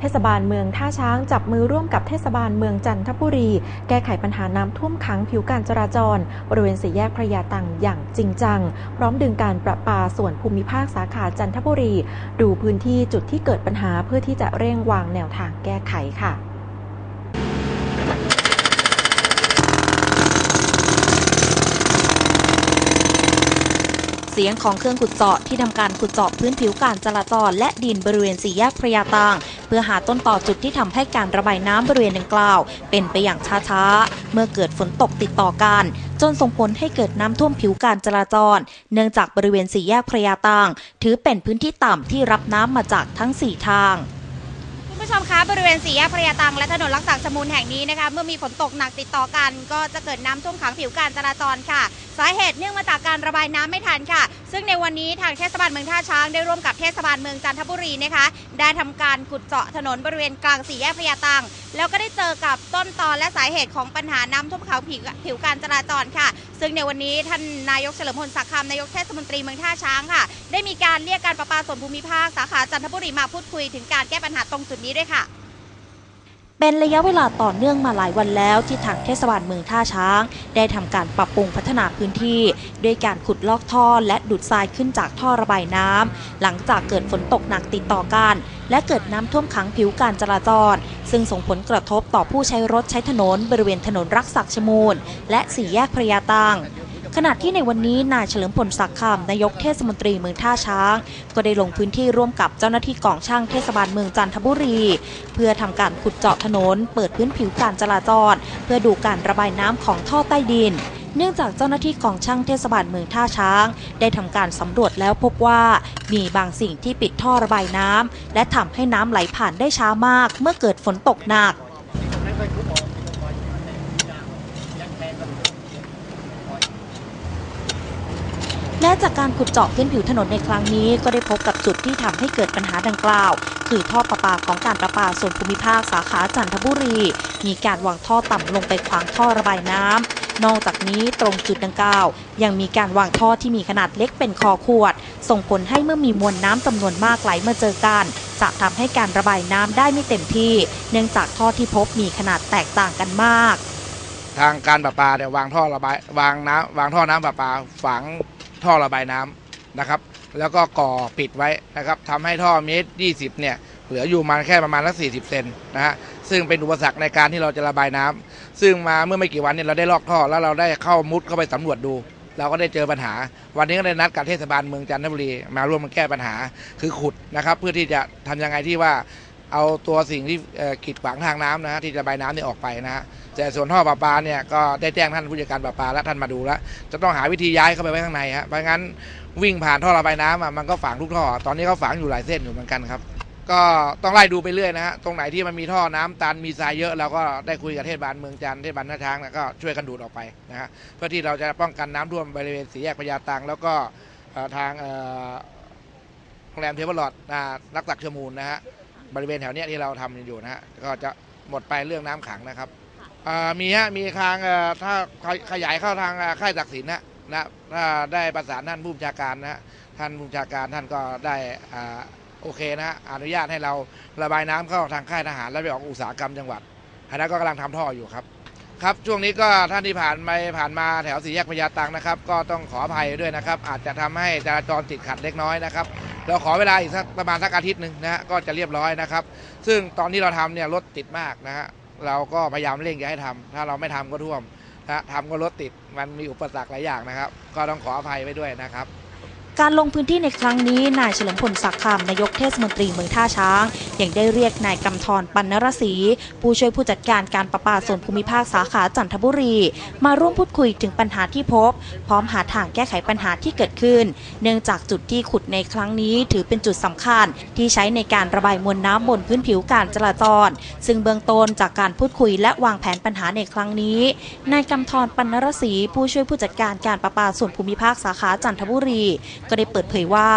เทศบาลเมืองท่าช้างจับมือร่วมกับเทศบาลเมืองจันทบุรี แก้ไขปัญหาน้ำท่วมขังผิวการจราจร บริเวณสี่แยกพระยาตังอย่างจริงจัง พร้อมดึงการประปาส่วนภูมิภาคสาขาจันทบุรี ดูพื้นที่จุดที่เกิดปัญหาเพื่อที่จะเร่งวางแนวทางแก้ไขค่ะ เสียงของเครื่องขุดเจาะที่ทำการขุดเจาะพื้นผิวการจราจรและดินบริเวณสี่แยกพระยาตางเพื่อหาต้นต่อจุดที่ทำให้การระบายน้ำบริเวณดังกล่าว เป็นไปอย่างช้าๆ เมื่อเกิดฝนตกติดต่อกัน จนส่งผลให้เกิดน้ำท่วมผิวการจราจร เนื่องจากบริเวณสี่แยกพระยาตางถือเป็นพื้นที่ต่ำที่รับน้ำมาจากทั้งสี่ทาง ผู้ชมคะบริเวณสี่แยกพระยาตังและถนนลักษณ์สมุนแห่งนี้นะคะเมื่อมีฝนตกหนักติดต่อกัน ก็จะเกิดน้ำท่วมขังผิวการจราจรค่ะ สาเหตุเนื่องมาจากการระบายน้ำไม่ทันค่ะ ซึ่งในวันนี้ทางเทศบาลเมืองท่าช้างได้ร่วมกับเทศบาลเมืองจันทบุรีนะคะ ได้ทำการขุดเจาะถนนบริเวณกลางสี่แยกพระยาตังแล้วก็ได้เจอกับต้นตอและสาเหตุของปัญหาน้ำท่วมขังผิวผิวการจราจรค่ะ ซึ่งในวันนี้ท่านนายกเฉลิมพลศักดิ์คำนายกเทศมนตรีเมืองท่าช้างค่ะ ได้มีการเรียกการประปาส่วนภูมิภาคสาขาจันทบุรีมาพูดคุยถึงการแก้ปัญหาตรงจุดนี้ด้วยค่ะ เป็นระยะเวลาต่อเนื่องมาหลายวันแล้วที่ทางเทศบาลเมืองท่าช้าง ได้ทำการปรับปรุงพัฒนาพื้นที่ ด้วยการขุดลอกท่อและดูดทรายขึ้นจากท่อระบายน้ำหลังจากเกิดฝนตกหนักติดต่อกัน และเกิดน้ำท่วมขังผิวการจราจร ซึ่งส่งผลกระทบต่อผู้ใช้รถใช้ถนนบริเวณถนนรักศักชมูล และสี่แยกพระยาตัง ขณะที่ในวันนี้นายเฉลิมพลศักดิ์คำนายกเทศมนตรีเมืองท่าช้าง ก็ได้ลงพื้นที่ร่วมกับเจ้าหน้าที่กองช่างเทศบาลเมืองจันทบุรี เพื่อทำการขุดเจาะถนน เปิดพื้นผิวการจราจร เพื่อดูการระบายน้ำของท่อใต้ดินเนื่องจากเจ้าหน้าที่กองช่างเทศบาลเมืองท่าช้าง ได้ทำการสำรวจแล้วพบว่า มีบางสิ่งที่ปิดท่อระบายน้ำและทำให้น้ำไหลผ่านได้ช้ามากเมื่อเกิดฝนตกหนัก และจากการขุดเจาะพื้นผิวถนนในครั้งนี้ ก็ได้พบกับจุดที่ทำให้เกิดปัญหาดังกล่าว คือท่อประปาของการประปาส่วนภูมิภาคสาขาจันทบุรี มีการวางท่อต่ำลงไปขวางท่อระบายน้ำนอกจากนี้ตรงจุดดังกล่าว ยังมีการวางท่อที่มีขนาดเล็กเป็นคอขวด ส่งผลให้เมื่อมีมวลน้ำจำนวนมากไหลมาเจอกันจะทำให้การระบายน้ำได้ไม่เต็มที่ เนื่องจากท่อที่พบมีขนาดแตกต่างกันมาก ทางการประปาเนี่ยวางท่อระบายวางน้ำวางท่อน้ำประปาฝัง ท่อระบายน้ำนะครับ แล้วก็ก่อปิดไว้นะครับทำให้ท่อเมตร20เนี่ยเหลืออยู่มาแค่ประมาณสัก40เซนนะฮะซึ่งเป็นอุปสรรคในการที่เราจะระบายน้ำซึ่งมาเมื่อไม่กี่วันเนี่ยเราได้ลอกท่อแล้วเราได้เข้ามุดเข้าไปสำรวจดู เราก็ได้เจอปัญหา วันนี้ก็ได้นัดกับเทศบาลเมืองจันทบุรีมาร่วมกันแก้ปัญหาคือขุดนะครับ เพื่อที่จะทำยังไงที่ว่าเอาตัวสิ่งที่กีดขวางทางน้ำนะฮะที่จะระบายน้ำนี่ออกไปนะฮะ แต่ส่วนท่อประปาเนี่ยก็ได้แจ้งท่านผู้จัดการประปาและท่านมาดูแล้ว จะต้องหาวิธีย้ายเข้าไปไว้ข้างในฮะเพราะงั้นวิ่งผ่านท่อระบายน้ำอะมันก็ฝังทุกท่อ ตอนนี้เขาฝังอยู่หลายเส้นอยู่เหมือนกันครับก็ต้องไล่ดูไปเรื่อยนะฮะ ตรงไหนที่มันมีท่อน้ำตันมีทรายเยอะเราก็ได้คุยกับเทศบาลเมืองจันทร์เทศบาลท่าช้างแล้วก็ช่วยกันดูดออกไปนะฮะเพื่อที่เราจะป้องกันน้ำท่วมบริเวณสีแยกพญาตังแล้วก็ทางโรงแรมเทเวลอดนะรักษักเชมูลนะฮะบริเวณแถวเนี้ยที่เราทำอยู่นะฮะก็จะหมดไปเรื่องน้ำขังนะครับ อ่ามีฮะมีทางเอ่อถ้าขยายเข้าทางเอ่อค่ายตักสินนะนะถ้าได้ประสานท่านผู้บัญชาการนะฮะท่านผู้บัญชาการท่านก็ได้อ่าโอเคนะฮะอนุญาตให้เราระบายน้ำเข้าทางค่ายทหารและไปออกอุตสาหกรรมจังหวัดอันนั้นก็กำลังทำท่ออยู่ครับ ครับช่วงนี้ก็ท่านที่ผ่านไปผ่านมาแถวสี่แยกพญาตังนะครับ ก็ต้องขออภัยด้วยนะครับ อาจจะทำให้จราจรติดขัดเล็กน้อยนะครับ เราขอเวลาอีกสักประมาณสักอาทิตย์หนึ่งนะฮะก็จะเรียบร้อยนะครับ ซึ่งตอนที่เราทำเนี่ยรถติดมากนะฮะ เราก็พยายามเร่งอย่าให้ทำถ้าเราไม่ทำก็ท่วมถ้าทำก็รถติดมันมีอุปสรรคหลายอย่างนะครับ ก็ต้องขออภัยไปด้วยนะครับ การลงพื้นที่ในครั้งนี้นายเฉลิมพลศักดิ์คำนายกเทศมนตรีเมืองท่าช้าง ยังได้เรียกนายกำธรปันนรศรีผู้ช่วยผู้จัดการการประปาส่วนภูมิภาคสาขาจันทบุรี มาร่วมพูดคุยถึงปัญหาที่พบ พร้อมหาทางแก้ไขปัญหาที่เกิดขึ้น เนื่องจากจุดที่ขุดในครั้งนี้ถือเป็นจุดสำคัญ ที่ใช้ในการระบายมวลน้ำบนพื้นผิวการจราจรซึ่งเบื้องต้นจากการพูดคุยและวางแผนปัญหาในครั้งนี้นายกำธรปันนรศรีผู้ช่วยผู้จัดการการประปาส่วนภูมิภาคสาขาจันทบุรีก็ได้เปิดเผยว่า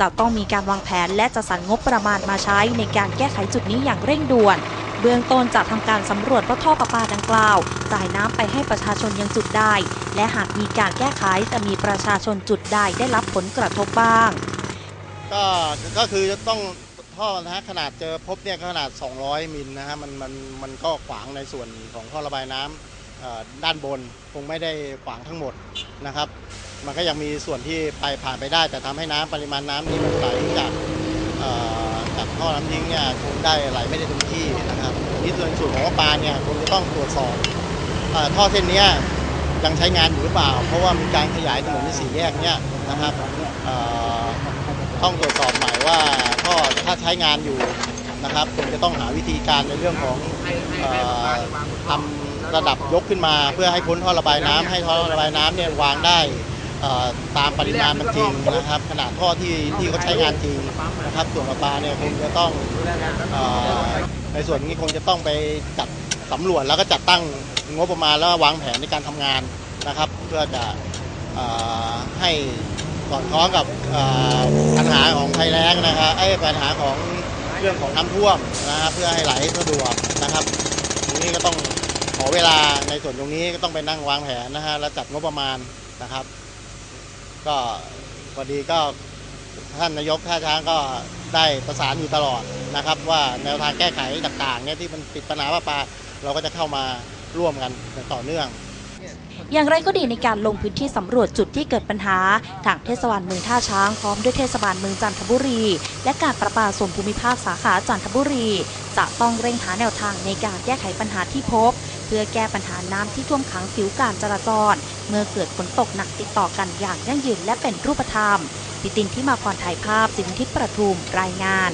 จะต้องมีการวางแผนและจะสรรงบประมาณมาใช้ในการแก้ไขจุดนี้อย่างเร่งด่วน เบื้องต้นจะทำการสำรวจว่าท่อประปาดังกล่าวจ่ายน้ำไปให้ประชาชนยังจุดได้ และหากมีการแก้ไขจะมีประชาชนจุดใดได้รับผลกระทบบ้าง ก็ก็คือจะต้องท่อนะฮะขนาดเจอพบเนี่ยขนาด 200 มิลนะฮะมันมันมันก็ขวางในส่วนของท่อระบายน้ำเอ่อด้านบนคงไม่ได้ขวางทั้งหมดนะครับ มันก็ยังมีส่วนที่ไปผ่านไปได้ แต่ทำให้น้ำปริมาณน้ำที่มันไหลจากท่อจากท่อน้ำทิ้งเนี่ยคงได้ไหลไม่ได้เต็มที่นะครับนี่ส่วนส่วนของว่าปลาเนี่ยคงจะต้องตรวจสอบท่อเส้นนี้ยังใช้งานอยู่หรือเปล่า เพราะว่ามีการขยายถนนที่สี่แยกเนี่ยนะครับต้องตรวจสอบใหม่ว่าท่อถ้าใช้งานอยู่นะครับคงจะต้องหาวิธีการในเรื่องของออทำระดับยกขึ้นมา เพื่อให้พ้นท่อระบายน้ำให้ท่อระบายน้ำเนี่ยวางได้ ตามปริมาณมันจริงนะครับ ขนาดท่อที่ที่เขาใช้งานจริงนะครับ ส่วนประปาเนี่ยคงจะต้องอในส่วนนี้คงจะต้องไปจัดสำรวจแล้วก็จัดตั้งงบประมาณแล้ววางแผนในการทำงานนะครับ เพื่อจะอให้สอดคล้องกับปัญหาของภัยแล้งนะครับไอ้ปัญหาของเรื่องของน้ำท่วมนะครับเพื่อให้ไหลสะดวกนะครับตรงนี้ก็ต้องขอเวลาในส่วนตรงนี้ก็ต้องไปนั่งวางแผนนะฮะแล้วจัดงบประมาณนะครับ ก็พอดีก็ท่านนายกท่าช้างก็ได้ประสานอยู่ตลอดนะครับ ว่าแนวทางแก้ไขต่างๆเนี่ยที่มันติดปัญหาว่าปลาเราก็จะเข้ามาร่วมกันต่อเนื่อง อย่างไรก็ดีในการลงพื้นที่สำรวจจุดที่เกิดปัญหา ทางเทศบาลเมืองท่าช้างพร้อมด้วยเทศบาลเมืองจันทบุรี และการประปาส่วนภูมิภาคสาขาจันทบุรี จะต้องเร่งหาแนวทางในการแก้ไขปัญหาที่พบ เพื่อแก้ปัญหาน้ำที่ท่วมขังผิวการจราจร เมื่อเกิดฝนตกหนักติดต่อกันอย่างยั่งยืนและเป็นรูปธรรมติตินที่มาพรถ่ายภาพสินทิพประทุมรายงาน